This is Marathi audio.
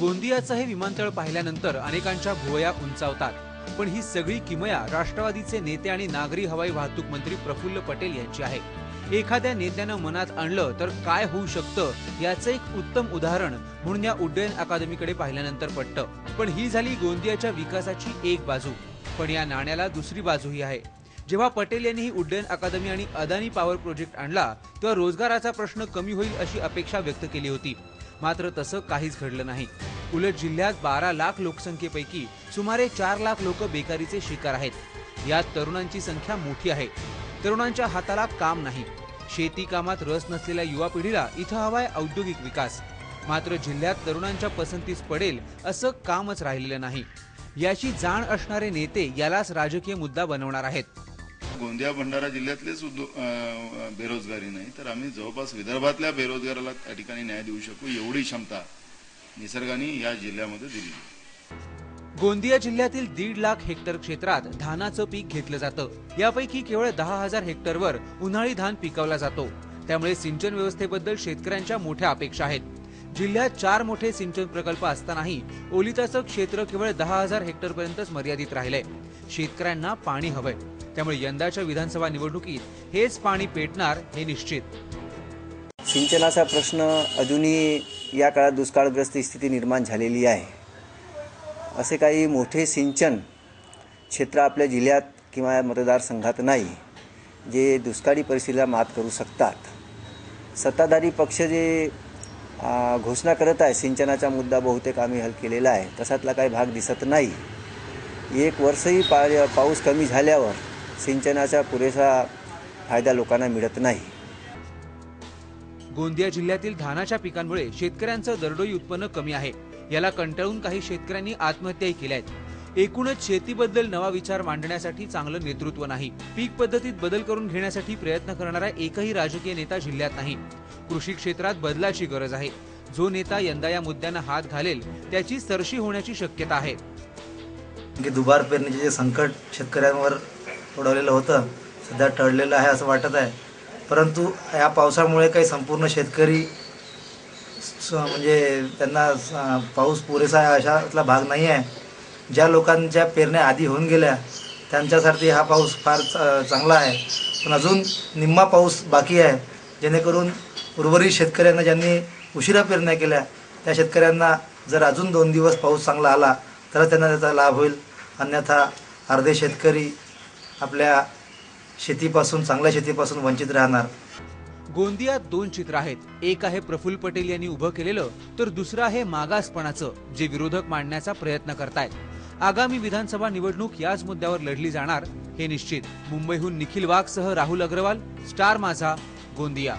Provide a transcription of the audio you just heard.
गोंदियाचं हे विमानतळ पाहिल्यानंतर अनेकांच्या भुवया उंचावतात. पण ही सगळी किमया राष्ट्रवादीचे नेते आणि नागरी हवाई वाहतूक मंत्री प्रफुल्ल पटेल यांची आहे. एखाद्या नेत्यानं मनात आणलं तर काय होऊ शकतं याचं एक उत्तम उदाहरण म्हणून या उड्डयन अकादमीकडे पाहिल्यानंतर पटतं. पण ही झाली गोंदियाच्या विकासाची एक बाजू. पण या नाण्याला दुसरी बाजूही आहे. जेव्हा पटेल यांनी ही उड्डयन अकादमी आणि अदानी पॉवर प्रोजेक्ट आणला तेव्हा रोजगाराचा प्रश्न कमी होईल अशी अपेक्षा व्यक्त केली होती. मात्र तसं काहीच घडलं नाही. उलट जिल्ह्यात बारा लाख लोकसंख्येपैकी सुमारे चार लाख लोक बेकारीचे शिकार आहेत. यात तरुणांची संख्या मोठी आहे. तरुणांच्या हाताला काम नाही. शेती कामात रस नसलेल्या युवा पिढीला इथं हवाय औद्योगिक विकास. मात्र जिल्ह्यात तरुणांच्या पसंतीस पडेल असं कामच राहिलेलं नाही. याची जाण असणारे नेते यालाच राजकीय मुद्दा बनवणार आहेत. गोंदिया भंडारा जिल्ह्यातलेच बेरोजगारी नाही तर आम्ही जवळपास विदर्भातल्या बेरोजगाराला त्या ठिकाणी न्याय देऊ शकू एवढी क्षमता निसर्गाने या जिल्ह्यामध्ये दिली गोंदिया जिल्ह्यातील दीड लाख हेक्टर क्षेत्रात धानाचं पीक घेतलं जातं. यापैकी केवळ दहा हजार हेक्टरवर उन्हाळी धान पिकवला जातो. त्यामुळे सिंचन व्यवस्थेबद्दल शेतकऱ्यांच्या मोठ्या अपेक्षा आहेत. जिल्ह्यात चार मोठे सिंचन प्रकल्प असतानाही ओलिताचं क्षेत्र केवळ दहा हजार हेक्टर पर्यंतच मर्यादित राहिलंय. शेतकऱ्यांना पाणी हवंय. त्यामुळे यंदाच्या विधानसभा निवडणुकीत हेच पाणी पेटणार हे निश्चित. सिंचनाचा प्रश्न अजूनही या काळात दुष्काळग्रस्त स्थिती निर्माण झालेली आहे. असे काही मोठे सिंचन क्षेत्र आपल्या जिल्ह्यात किंवा मतदारसंघात नाही जे दुष्काळी परिस्थितीला मात करू शकतात. सत्ताधारी पक्ष जे घोषणा करत आहे सिंचनाचा मुद्दा बहुतेक आम्ही हल केलेला आहे तसातला काही भाग दिसत नाही. एक वर्षही पा पाऊस कमी झाल्यावर सिंचनाचा पुरेसा फायदा लोकांना मिळत नाही. गोंदिया जिल्ह्यातील धानाच्या पिकांमुळे शेतकऱ्यांचं दरडोई उत्पन्न कमी आहे. याला कंटाळून काही शेतकऱ्यांनी आत्महत्याही केल्या आहेत. एकूणच शेतीबद्दल नवा विचार मांडण्यासाठी चांगलं नेतृत्व नाही. पीक पद्धतीत बदल करून घेण्यासाठी प्रयत्न करणारा एकही राजकीय नेता जिल्ह्यात नाही. कृषी क्षेत्रात बदलाची गरज आहे. जो नेता यंदा या मुद्द्यांना हात घालेल त्याची सरशी होण्याची शक्यता आहे. की दुबार पेरणीचे जे संकट शेतकऱ्यांवर उडवलेलं होतं. सध्या टळलेलं आहे असं वाटत आहे. परंतु या पावसामुळे काही संपूर्ण शेतकरी स- म्हणजे त्यांना स- पाऊस पुरेसा आहे अशातला भाग नाही आहे. ज्या लोकांच्या पेरण्या आधी होऊन गेल्या त्यांच्यासाठी हा पाऊस फार च- चांगला आहे. पण अजून निम्मा पाऊस बाकी आहे. जेणेकरून उर्वरित शेतकऱ्यांना ज्यांनी उशिरा पेरण्या केल्या त्या शेतकऱ्यांना जर अजून दोन दिवस पाऊस चांगला आला तर त्यांना त्याचा लाभ होईल. अन्यथा अर्धे शेतकरी आपल्या शेतीपासून चांगल्या शेतीपासून वंचित राहणार. गोंदियात दोन चित्र आहेत. एक आहे प्रफुल्ल पटेल यांनी उभं केलेलं तर दुसरं आहे मागासपणाचं जे विरोधक मांडण्याचा प्रयत्न करतायत. आगामी विधानसभा निवडणूक याच मुद्द्यावर लढली जाणार हे निश्चित. मुंबईहून निखिल वाघसह राहुल अग्रवाल स्टार माझा गोंदिया.